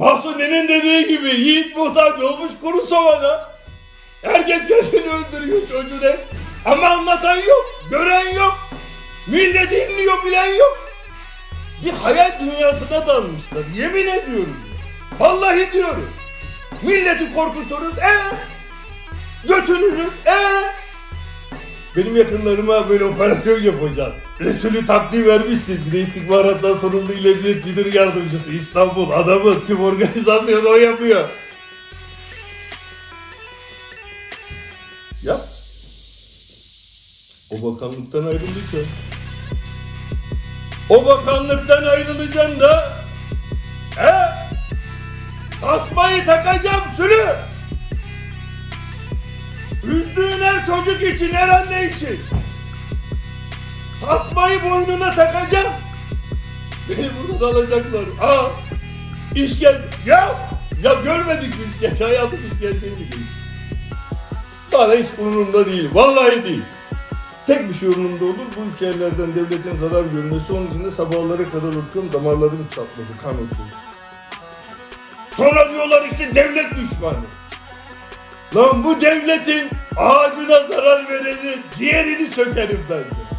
Mahsuni'nin dediği gibi yiğit muhtaç olmuş kuru soğana. Herkes kendini öldürüyor çocuğu hep. Ama anlatan yok, gören yok. Millet dinliyor, bilen yok. Bir hayal dünyasına dalmışlar. Yemin ediyorum. Vallahi diyorum. Milleti korkuturuz. E götürürüz. E benim yakınlarıma böyle operasyon yapacağım. Resulü takdim vermişsin. Bir de istihbarattan sorumlu il emniyet müdürü yardımcısı İstanbul adamı tüm organizasyonu o yapıyor. Yap. O bakanlıktan ayrılacağım. O bakanlıktan ayrılacaksın da he? Tasmayı takacağım sülü. Üzdüğün her çocuk için, her anne için. Tasmayı boynuna takacağım. Beni burada da alacaklar. Aa, işkence. Ya, ya görmedik mi işkence? Hayatım işkenceyi. Bana hiç umurumda değil. Vallahi değil. Tek bir şey umurumda olur. Bu hikayelerden devletin zarar görmesi. Onun için de sabahlara kadar uykum damarlarım çatladı. Kan oturdu. Sonra diyorlar işte devlet düşmanı. Lan bu devletin ağzına zarar vereni, ciğerini sökerim ben de.